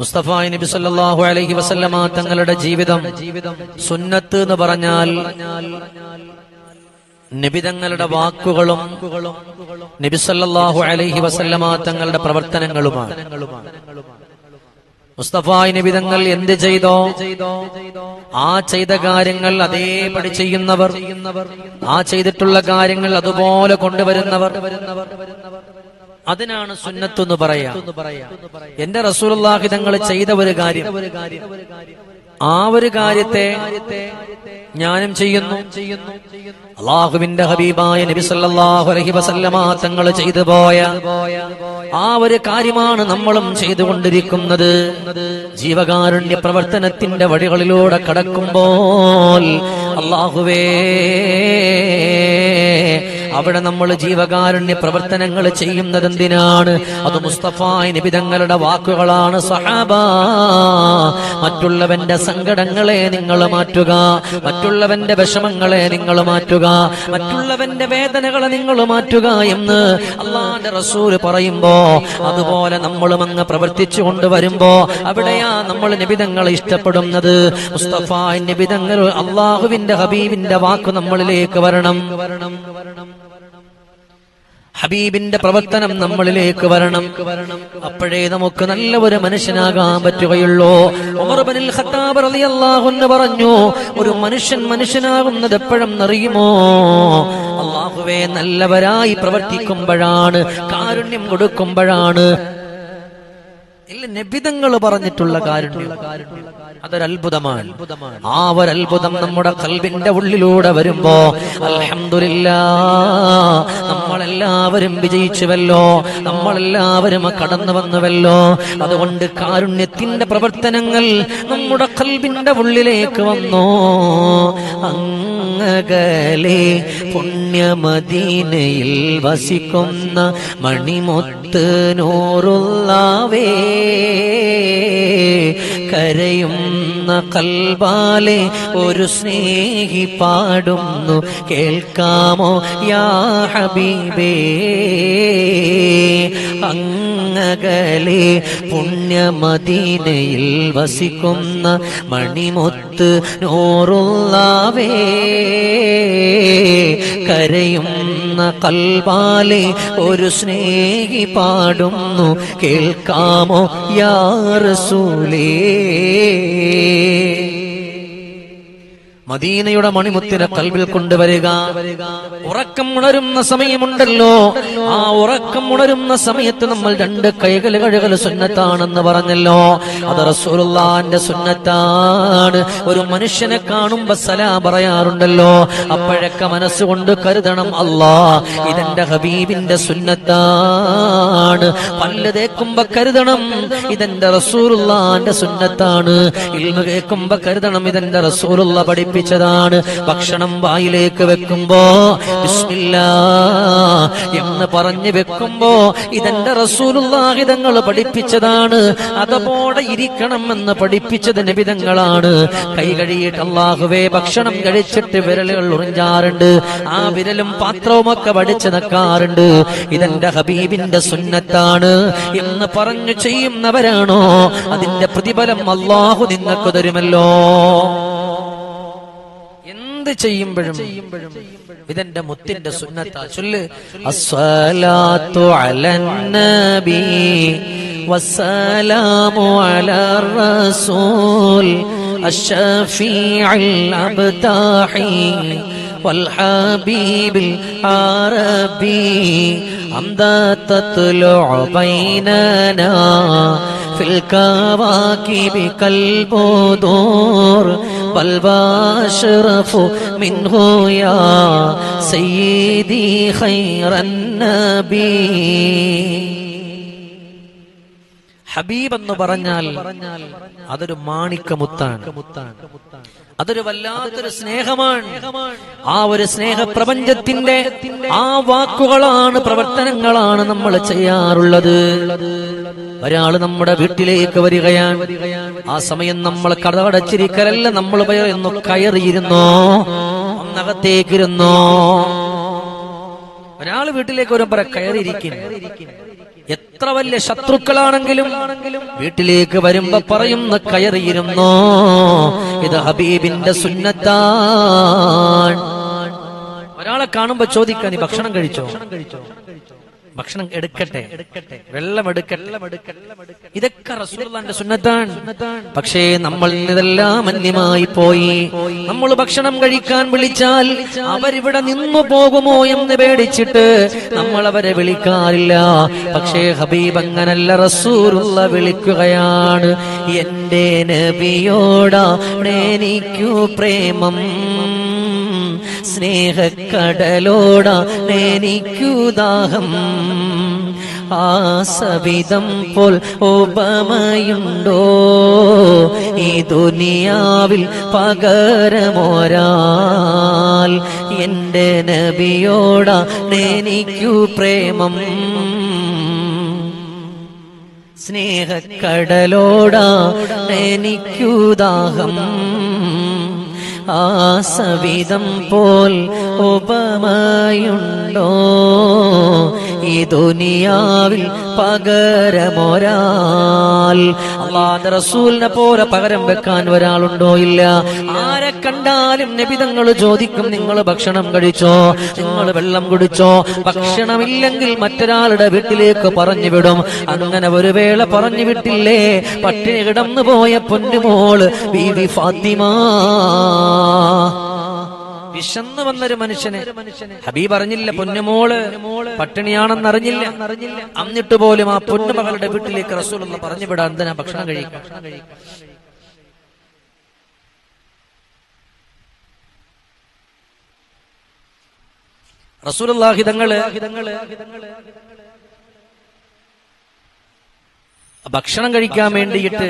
മുസ്തഫ നബി സല്ലല്ലാഹു അലൈഹി വസല്ലമ തങ്ങളുടെ ജീവിതം സുന്നത്ത് എന്ന് പറഞ്ഞാൽ നിബിതങ്ങളുടെ വാക്കുകളും നബി സല്ലല്ലാഹു അലൈഹി വസല്ലമ തങ്ങളുടെ പ്രവർത്തനങ്ങളുമാണ്. മുസ്തഫായ് നിബിതങ്ങൾ എന്ത് ചെയ്തോ ആ ചെയ്ത കാര്യങ്ങൾ അതേപടി ചെയ്യുന്നവർ ആ ചെയ്തിട്ടുള്ള കാര്യങ്ങൾ അതുപോലെ കൊണ്ടുവരുന്നവർ. അതിനാണ് സുന്നത്ത് എന്ന് പറയാ. എന്റെ റസൂലുള്ളാഹി തങ്ങൾ ചെയ്ത ഒരു കാര്യം. ആ ഒരു കാര്യത്തെ ഞാനും ചെയ്യുന്നു. അള്ളാഹുവിന്റെ ഹബീബായ നബി സല്ലല്ലാഹു അലൈഹി വസല്ലമ തങ്ങൾ ചെയ്തു പോയ ആ ഒരു കാര്യമാണ് നമ്മളും ചെയ്തുകൊണ്ടിരിക്കുന്നത്. ജീവകാരുണ്യ പ്രവർത്തനത്തിന്റെ വഴികളിലൂടെ കടക്കുമ്പോൾ അള്ളാഹുവേ അവിടെ നമ്മൾ ജീവകാരുണ്യ പ്രവർത്തനങ്ങൾ ചെയ്യുന്നത് എന്തിനാണ് അത് മുസ്തഫായ് നിബിതങ്ങളുടെ വാക്കുകളാണ്. സഹാബ മറ്റുള്ളവന്റെ സങ്കടങ്ങളെ നിങ്ങൾ മാറ്റുക. മറ്റുള്ളവന്റെ വിഷമങ്ങളെ നിങ്ങൾ മാറ്റുക. മറ്റുള്ളവന്റെ വേദനകളെ നിങ്ങൾ മാറ്റുക എന്ന് അള്ളാന്റെ റസൂൽ പറയുമ്പോ അതുപോലെ നമ്മളും അങ്ങ് പ്രവർത്തിച്ചു കൊണ്ടുവരുമ്പോ അവിടെയാ നമ്മൾ നിബിതങ്ങളെ ഇഷ്ടപ്പെടുന്നത്. മുസ്തഫ നിബിതങ്ങൾ അള്ളാഹുവിന്റെ ഹബീബിന്റെ വാക്ക് നമ്മളിലേക്ക് വരണം വരണം വരണം. ഹബീബിന്റെ പ്രവർത്തനം നമ്മളിലേക്ക് വരണം. അപ്പോഴേ നമുക്ക് നല്ല ഒരു മനുഷ്യനാകാൻ പറ്റുകയുള്ളൂ. പറഞ്ഞു ഒരു മനുഷ്യൻ മനുഷ്യനാകുന്നത് അറിയുമോ അള്ളാഹുവേ നല്ലവരായി പ്രവർത്തിക്കുമ്പോഴാണ് കാരുണ്യം കൊടുക്കുമ്പോഴാണ്. ഇല്ല നബിതങ്ങൾ പറഞ്ഞിട്ടുള്ള കാരുണ്യം. അതൊരത്ഭുതമാണ്. ആ ഒരത്ഭുതം നമ്മുടെ കൽവിന്റെ ഉള്ളിലൂടെ വരുമ്പോ അലഹമില്ല നമ്മളെല്ലാവരും വിജയിച്ചുവല്ലോ നമ്മളെല്ലാവരും കടന്നു വന്നുവല്ലോ. അതുകൊണ്ട് കാരുണ്യത്തിന്റെ പ്രവർത്തനങ്ങൾ നമ്മുടെ കൽവിന്റെ ഉള്ളിലേക്ക് വന്നോ. അങ്ങകലെ പുണ്യമദീനയിൽ വസിക്കുന്ന മണിമൊത്ത് നൂറുള്ളാവേ കരയുന്ന കൽബാലെ ഒരു സ്നേഹി പാടുന്നു. കേൾക്കാമോ? യാ ഹബീബേ അങ്ങകലെ പുണ്യമദീനയിൽ വസിക്കുന്ന മണിമൊത്ത് നോറുള്ളാവേ കരയുന്ന കൽബാലെ ഒരു സ്നേഹി പാടുന്നു. കേൾക്കാമോ യാ റസൂലേ? മദീനയുടെ മണിമുത്തിനെ കൽവിൽ കൊണ്ടുവരിക. ഉറക്കം ഉണരുന്ന സമയമുണ്ടല്ലോ. ആ ഉറക്കം ഉണരുന്ന സമയത്ത് നമ്മൾ രണ്ട് കൈകൾ കഴുകൽ സുന്നത്താണെന്ന് പറഞ്ഞല്ലോ. അത് റസൂലുള്ളാന്റെ സുന്നത്താണ്. ഒരു മനുഷ്യനെ കാണുമ്പോ സലാ പറയാറുണ്ടല്ലോ. അപ്പോഴൊക്കെ മനസ്സുകൊണ്ട് കരുതണം അല്ലാ ഇതെന്റെ ഹബീബിന്റെ സുന്നത്താണ്. പല്ല് തേക്കുമ്പോ കരുതണം ഇതെന്റെ റസൂലുള്ളാന്റെ സുന്നത്താണ്. ഇൽമ കേൾക്കുമ്പോ കരുതണം ഇതെന്റെ റസൂലുള്ള പഠിപ്പിച്ചതാണ് ഭക്ഷണം വായിലേക്ക് വെക്കുമ്പോ എന്ന് പറഞ്ഞു വെക്കുമ്പോ ഇതെന്റെ റസൂലുള്ളാഹിതങ്ങൾ പഠിപ്പിച്ചതാണ്. അതപോടെ ഇരിക്കണം എന്ന് പഠിപ്പിച്ചത് നബിതങ്ങളാണ്. കൈ കഴിയിട്ട് അള്ളാഹുവേ ഭക്ഷണം കഴിച്ചിട്ട് വിരലുകൾ ഉറിഞ്ചാറുണ്ട്. ആ വിരലും പാത്രവും ഒക്കെ വടിച്ചു നിൽക്കാറുണ്ട് ഇതെന്റെ ഹബീബിന്റെ സുന്നത്താണ്. എന്ന് പറഞ്ഞു ചെയ്യുന്നവരാണോ? അതിന്റെ പ്രതിഫലം അള്ളാഹു നിങ്ങൾക്ക് തരുമല്ലോ. എന്ത് ചെയ്യുമ്പോഴും ഇതെന്റെ മുത്തിന്റെ സുന്നത്താ ചൊല്ല് അസ്സലാത്തു അലൻ നബി വസ്സലാമു അലർ റസൂൽ الشفيع الأبتاحي والحبيب العربي أمضى تطلع بيننا في الكواكب كالبدور بل واشرف منه يا سيدي خير النبي ഹബീബ് എന്ന് പറഞ്ഞാൽ അതൊരു മാണിക്കമുത്താണ് അതൊരു വല്ലാത്തൊരു സ്നേഹമാണ്. ആ ഒരു സ്നേഹപ്രപഞ്ചത്തിന്റെ ആ വാക്കുകളാണ് പ്രവർത്തനങ്ങളാണ് നമ്മൾ ചെയ്യാറുള്ളത്. ഒരാൾ നമ്മുടെ വീട്ടിലേക്ക് വരികയാണ്. ആ സമയം നമ്മൾ കടവടച്ചിരിക്കലല്ല നമ്മൾ ഒന്ന് കയറിയിരുന്നോ? ഒന്നകത്തേക്കിരുന്നോ? ഒരാൾ വീട്ടിലേക്ക് വരുമ്പോ കയറിയിരിക്കുന്നു. എത്ര വലിയ ശത്രുക്കളാണെങ്കിലും വീട്ടിലേക്ക് വരുമ്പോ പറയുന്ന കയറിയിരുന്നോ? ഇത് ഹബീബിന്റെ സുന്നത്താണ്. ഒരാളെ കാണുമ്പോ ചോദിക്കാൻ നീ ഭക്ഷണം കഴിച്ചോ? ഭക്ഷണം എടുക്കട്ടെ. വെള്ളം എടുക്കട്ടെ. ഇതൊക്കെ റസൂലുള്ളാന്റെ സുന്നത്താണ്. പക്ഷേ നമ്മൾ ഇതെല്ലാം അന്യമായി പോയി. നമ്മൾ ഭക്ഷണം കഴിക്കാൻ വിളിച്ചാൽ അവരിവിടെ നിന്നു പോകുമോ എന്ന് പേടിച്ചിട്ട് നമ്മൾ അവരെ വിളിക്കാറില്ല. പക്ഷേ ഹബീബ് അങ്ങനല്ല റസൂലുള്ള വിളിക്കുകയാണ്. എന്റെ നബിയോടാ എനിക്കു പ്രേമം. സ്നേഹക്കടലോടാ എനിക്കു ദാഹം ആ സവിധം പോൽ ഉപമയുണ്ടോ? ഈ ദുനിയാവിൽ പകരമോരാൽ എന്റെ നബിയോടാ എനിക്കു പ്രേമം. സ്നേഹക്കടലോടാ എനിക്കു ദാഹം ആ സവിധം പോൽ ഉപമയുണ്ടോ? ഈ ദുനിയാവിൽ പകരമൊരാൾ. അള്ളാന്റെ റസൂലിനെ പോലെ പകരം വെക്കാൻ ഒരാളുണ്ടോ ഇല്ല? ആരെ കണ്ടാലും നിബിതങ്ങൾ ചോദിക്കും നിങ്ങൾ ഭക്ഷണം കഴിച്ചോ? നിങ്ങൾ വെള്ളം കുടിച്ചോ? ഭക്ഷണമില്ലെങ്കിൽ മറ്റൊരാളുടെ വീട്ടിലേക്ക് പറഞ്ഞു വിടും അങ്ങനെ ഒരു വേള പറഞ്ഞു വിട്ടില്ലേ പട്ടിണി കിടന്നു പോയ പൊന്നുമോൾ ബീവി ഫാത്തിമ. വിശന്നു വന്നൊരു മനുഷ്യന്. ഹബീബ് അറിഞ്ഞില്ല പൊന്നുമോൾ പട്ടിണിയാണെന്ന് അറിഞ്ഞില്ല. അന്നിട്ട് പോലും ആ പൊന്നുമകളുടെ വീട്ടിലേക്ക് റസൂൽ പറഞ്ഞു വിടാൻ എന്തിനാ ഭക്ഷണം കഴിക്കാം റസൂലാഹിതങ്ങൾ ഭക്ഷണം കഴിക്കാൻ? വേണ്ടിയിട്ട്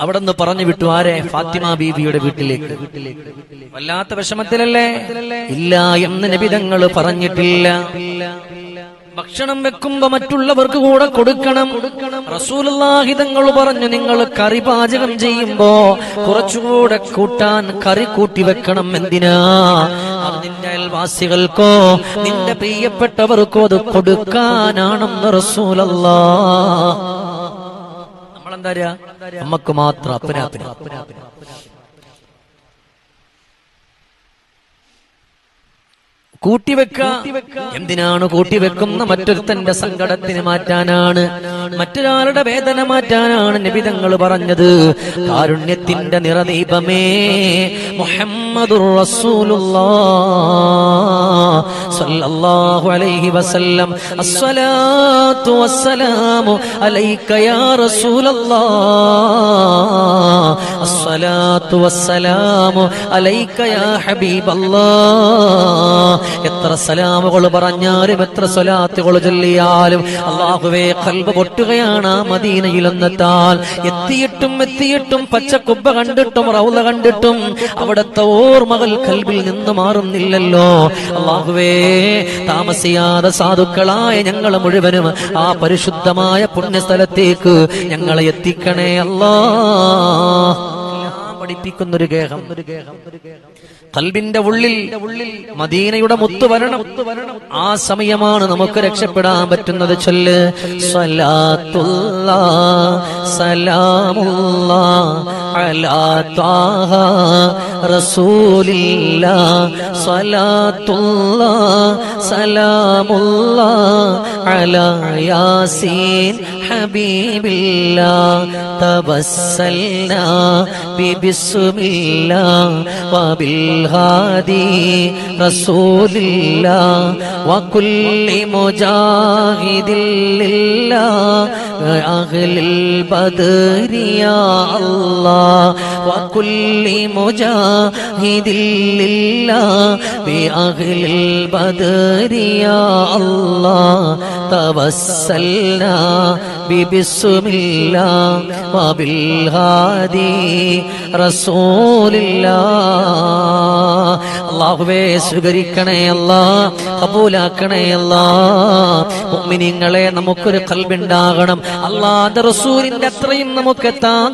അവിടെ നിന്ന് പറഞ്ഞു വിട്ടു. ആരെ? ഫാത്തിമ ബീബിയുടെ വീട്ടിലേക്ക്. വല്ലാത്ത വിഷമത്തിലല്ലേ? ഇല്ല എന്ന് നബിതങ്ങൾ പറഞ്ഞിട്ടില്ല. ഭക്ഷണം വെക്കുമ്പോ മറ്റുള്ളവർക്ക് കൂടെ കൊടുക്കണം. റസൂലുള്ളാഹിതങ്ങൾ പറഞ്ഞു നിങ്ങൾ കറി പാചകം ചെയ്യുമ്പോ കുറച്ചുകൂടെ കൂട്ടാൻ കറി കൂട്ടി വെക്കണം എന്തിനാ? നിന്റെ അയൽവാസികൾക്കോ നിന്റെ പ്രിയപ്പെട്ടവർക്കോ അത് കൊടുക്കാനാണെന്ന് റസൂലല്ലാ. നമ്മളെന്താ നമുക്ക് മാത്രം അപ്പനാപ്പിന് കൂട്ടിവെക്ക. എന്തിനാണ് കൂട്ടിവെക്കുന്ന? മറ്റൊരുത്തന്റെ സങ്കടത്തിന് മാറ്റാനാണ്. മറ്റൊരാളുടെ വേദന മാറ്റാനാണ് നിബിതങ്ങൾ പറഞ്ഞത്. കാരുണ്യത്തിന്റെ നിറദീപമേ. മുഹമ്മദുർ റസൂലുള്ളാഹ് സല്ലല്ലാഹു അലൈഹി വസല്ലം. അസ്സലാത്തു വസ്സലാമു അലൈക യാ റസൂലല്ലാഹ് അസ്സലാത്തു വസ്സലാമു അലൈക യാ ഹബീബല്ലാഹ്. എത്ര സലാമുകൾ പറഞ്ഞാലും എത്ര സ്വലാത്തുകൾ ചൊല്ലിയാലും അള്ളാഹുവേ കൽബ് പൊട്ടുകയാണ് ആ മദീനയിൽ എന്നെത്താൽ എത്തിയിട്ടും എത്തിയിട്ടും പച്ചക്കുബ്ബ കണ്ടിട്ടും റൗല കണ്ടിട്ടും അവിടുത്തെ ഓർമ്മകൾ കൽബിൽ നിന്ന് മാറുന്നില്ലല്ലോ. അള്ളാഹുവേ താമസിയാതെ സാധുക്കളായ ഞങ്ങൾ മുഴുവനും ആ പരിശുദ്ധമായ പുണ്യസ്ഥലത്തേക്ക് ഞങ്ങളെ എത്തിക്കണേ അല്ലാ ഗേഹം ഒരു ഗേഹം. കൽബിന്റെ ഉള്ളിൽ മദീനയുടെ മുത്ത് വരണം. ആ സമയമാണ് നമുക്ക് രക്ഷപ്പെടാൻ പറ്റുന്നത്. ചൊല്ല്. على طه رسول الله صلاة الله سلام الله على ياسين حبيب الله تبسلنا ببسم الله وبالهادي رسول الله وكل مجاهد لله. أهل البدر يا الله. وكل مجاهد لله بأهل البدر يا الله തവസ്സൽനാ ബിബിസ്മില്ലാ വബിൽഹാദി റസൂലില്ലാ അള്ളാഹുവേ സ്വീകരിക്കണേ അല്ലാ കബൂലാക്കണേ അല്ലാ മുഅ്മിനീങ്ങളെ നമുക്കൊരു കൽബുണ്ടാകണം അള്ളാന്റെ റസൂലിന്റെ അത്രയും നമുക്ക് എത്താൻ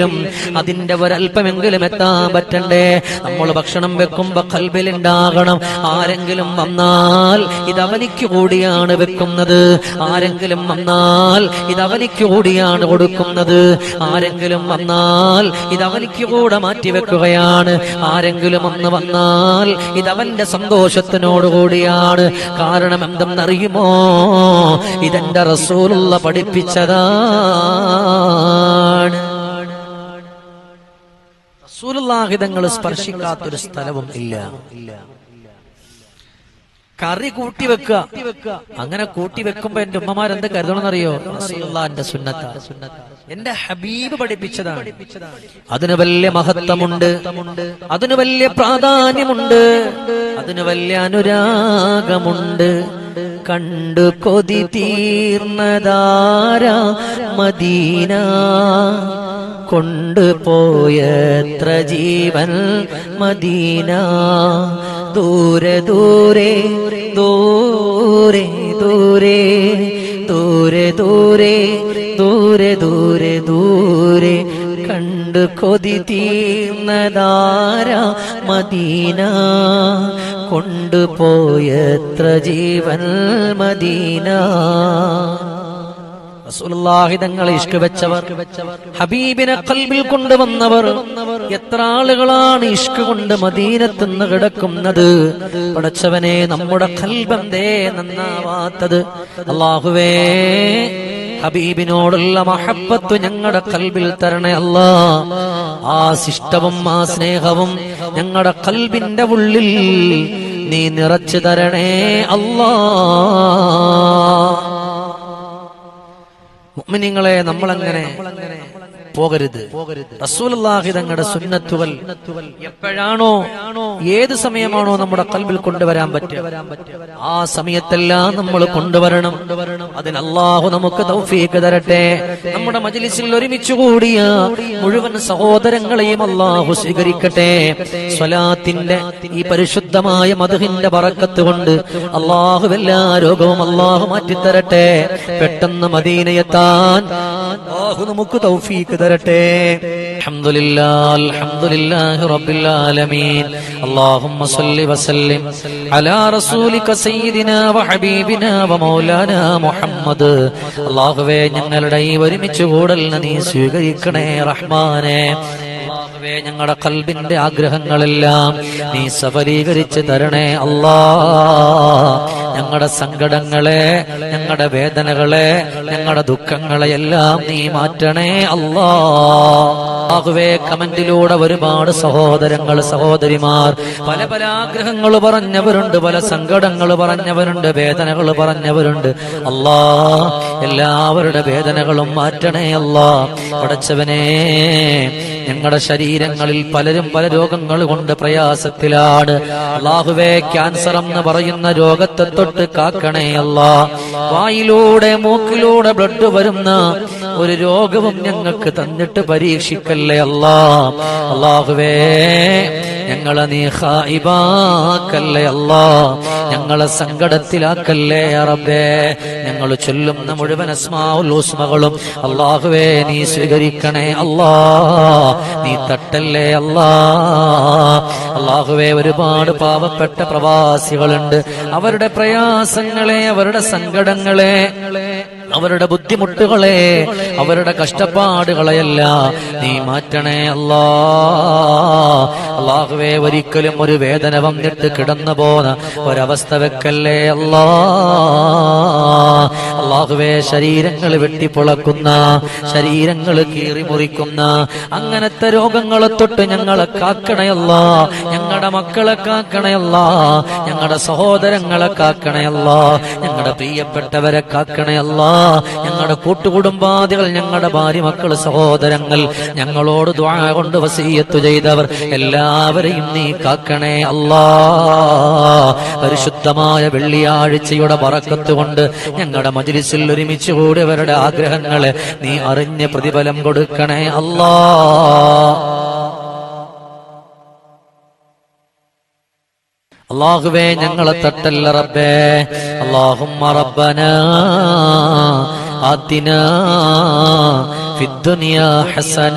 കഴിഞ്ഞിട്ടില്ലെങ്കിലും അതിന്റെ ഒരല്പമെങ്കിലും എത്താൻ പറ്റണ്ടേ? നമ്മൾ ഭക്ഷണം വെക്കുമ്പോ കൽബിലുണ്ടാകണം. ആരെങ്കിലും വന്നാൽ ഇത് അവനിക്ക് കൂടിയാണ് വെക്കുന്നത്. ആരെങ്കിലും വന്നാൽ ഇത് അവനിക്ക് കൂടിയാണ് കൊടുക്കുന്നത്. ആരെങ്കിലും വന്നാൽ ഇത് അവനിക്ക് കൂടെ മാറ്റി വെക്കുകയാണ്. ആരെങ്കിലും ഒന്ന് വന്നാൽ ഇത് അവന്റെ സന്തോഷത്തിനോട് കൂടിയാണ്. കാരണം എന്തെന്നറിയുമോ? ഇതെന്റെ റസൂലുള്ള പഠിപ്പിച്ചതാണ് റസൂലുള്ളാഹിതങ്ങൾ സ്പർശിക്കാത്തൊരു സ്ഥലവും ഇല്ല. കറി കൂട്ടി വെക്കുക. അങ്ങനെ കൂട്ടി വെക്കുമ്പോ എന്റെ ഉമ്മമാരെന്ത് കരുതണമെന്നറിയോ? റസൂലുള്ളാന്റെ എന്റെ ഹബീബ് പഠിപ്പിച്ചതാണ്. അതിന് വലിയ മഹത്വമുണ്ട്. അതിന് വലിയ പ്രാധാന്യമുണ്ട്. അതിന് വലിയ അനുരാഗമുണ്ട്. കണ്ടു കൊതി തീർന്നതാര മദീന? കൊണ്ടുപോയത്ര ജീവൻ മദീന? ദൂരെ ദൂരെ ദൂരെ ദൂരെ ദൂരെ ദൂരെ ദൂരെ ദൂരെ ദൂരെ. കണ്ടു കൊതി തീർന്നതാര മദീന? കൊണ്ടുപോയത്ര ജീവൻ മദീന? തങ്ങളെ ഇഷ്ക വെച്ചവർ ഹബീബിനെ കൽബിൽ കൊണ്ടുവന്നവർ എത്ര ആളുകളാണ് ഇഷ്ക കൊണ്ട് മദീനത്തുനിന്ന് കിടക്കുന്നത്? പടച്ചവനെ നമ്മുടെ കൽബന്തേ നന്നാവാത്തത്? അള്ളാഹുവേ ഹബീബിനോടുള്ള മഹബത്ത് ഞങ്ങളുടെ കൽബിൽ തരണേ അല്ല. ആ ശിഷ്ടവും ആ സ്നേഹവും ഞങ്ങളുടെ കൽബിന്റെ ഉള്ളിൽ നീ നിറച്ചു തരണേ അല്ലാ. മുഅ്മിനീങ്ങളെ നമ്മളങ്ങനെ പോകരുത്. റസൂലുള്ളാഹി തങ്ങളുടെ സുന്നത്തുകൾ എപ്പോഴാണോ ഏത് സമയമാണോ നമ്മുടെ കൽബിൽ കൊണ്ടുവരാൻ പറ്റുക? ആ സമയത്തെല്ലാം നമ്മൾ കൊണ്ടുവരണം. അതിന് നമുക്ക് തൗഫീക്ക് തരട്ടെ. നമ്മുടെ മജ്ലിസിൽ ഒരുമിച്ച് കൂടിയ മുഴുവൻ സഹോദരങ്ങളെയും അള്ളാഹു സ്വീകരിക്കട്ടെ. സ്വലാത്തിന്റെ ഈ പരിശുദ്ധമായ മധുഹിന്റെ പറക്കത്ത് കൊണ്ട് അള്ളാഹു എല്ലാ രോഗവും അള്ളാഹു മാറ്റിത്തരട്ടെ. പെട്ടെന്ന് മദീനയെത്താൻ നമുക്ക് തൗഫീഖ് തരട്ടെ. اللهم صل وسلم على رسولك سيدنا وحبيبنا ومولانا محمد അള്ളാഹുവേ ഞങ്ങളുടെ ഈ ഒരുമിച്ച് കൂടൽ നീ സ്വീകരിക്കണേ റഹ്മാനെ. ഞങ്ങളുടെ കൽബിന്റെ ആഗ്രഹങ്ങളെല്ലാം നീ സഫലീകരിച്ച് തരണേ അല്ലാ ഞങ്ങളുടെ സങ്കടങ്ങളെ ഞങ്ങളുടെ വേദനകളെ ഞങ്ങളുടെ ദുഃഖങ്ങളെ എല്ലാം നീ മാറ്റണേ അല്ലാ. കമന്റിലൂടെ ഒരുപാട് സഹോദരങ്ങൾ സഹോദരിമാർ പല പല ആഗ്രഹങ്ങൾ പറഞ്ഞവരുണ്ട് പല സങ്കടങ്ങൾ പറഞ്ഞവരുണ്ട് വേദനകൾ പറഞ്ഞവരുണ്ട്. അല്ലാ എല്ലാവരുടെ വേദനകളും മാറ്റണേ അല്ലാ. പടച്ചവനെ ഞങ്ങളുടെ ശരീരങ്ങളിൽ പലരും പല രോഗങ്ങൾ കൊണ്ട് പ്രയാസത്തിലാണ്. അള്ളാഹുവേ ക്യാൻസർ എന്ന് പറയുന്ന രോഗത്തെ തൊട്ട് കാക്കണേ അല്ല. വായിലൂടെ മൂക്കിലൂടെ ബ്ലഡ് വരുന്ന ഒരു രോഗവും ഞങ്ങൾക്ക് തന്നിട്ട് പരീക്ഷിക്കല്ലേ അല്ലാ. അള്ളാഹുവേ ഞങ്ങളെ നീ ഹായിബാക്കല്ലേ അല്ലാ. ഞങ്ങളെ സങ്കടത്തിലാക്കല്ലേ അറബേ ഞങ്ങൾ ചൊല്ലുന്ന മുഴുവൻ അസ്മാഉലോസ്മകളും അള്ളാഹുവേ നീ സ്വീകരിക്കണേ അല്ലാ. നീ തട്ടല്ലേ അല്ലാ. അള്ളാഹുവേ ഒരുപാട് പാവപ്പെട്ട പ്രവാസികളുണ്ട്. അവരുടെ പ്രയാസങ്ങളെ അവരുടെ സങ്കടങ്ങളെ അവരുടെ ബുദ്ധിമുട്ടുകളെ അവരുടെ കഷ്ടപ്പാടുകളെയല്ല നീ മാറ്റണേ അല്ലാ. അള്ളാഹുവേ ഒരിക്കലും ഒരു വേദന വന്നിട്ട് കിടന്നു പോന്ന ഒരവസ്ഥ വെക്കല്ലേ അല്ലാ? അള്ളാഹുവേ ശരീരങ്ങൾ വെട്ടിപ്പൊളക്കുന്ന ശരീരങ്ങൾ കീറിമുറിക്കുന്ന അങ്ങനത്തെ രോഗങ്ങളെ തൊട്ട് ഞങ്ങളെ കാക്കണയല്ല? ഞങ്ങളുടെ മക്കളെ കാക്കണയല്ല? ഞങ്ങളുടെ സഹോദരങ്ങളെ കാക്കണയല്ല? ഞങ്ങളുടെ പ്രിയപ്പെട്ടവരെ കാക്കണയല്ല? ഞങ്ങളുടെ കൂട്ടുകുടുംബാദികൾ ഞങ്ങളുടെ ഭാര്യ മക്കൾ സഹോദരങ്ങൾ ഞങ്ങളോട് ദ്വാ കൊണ്ട് വസീയത്തു ചെയ്തവർ എല്ലാവരെയും നീ കാക്കണേ അല്ലാ. പരിശുദ്ധമായ വെള്ളിയാഴ്ചയുടെ പറക്കത്തുകൊണ്ട് ഞങ്ങളുടെ മജിലിസിൽ ഒരുമിച്ചുകൂടിയവരുടെ ആഗ്രഹങ്ങളെ നീ അറിഞ്ഞ് പ്രതിഫലം കൊടുക്കണേ അല്ലാ. അള്ളാഹുവേ ഞങ്ങളെ തട്ടല്ല റബ്ബേ. അള്ളാഹുമ്മ റബ്ബന. ആത്തിന. ഫിദ്ദുനിയ ഹസന.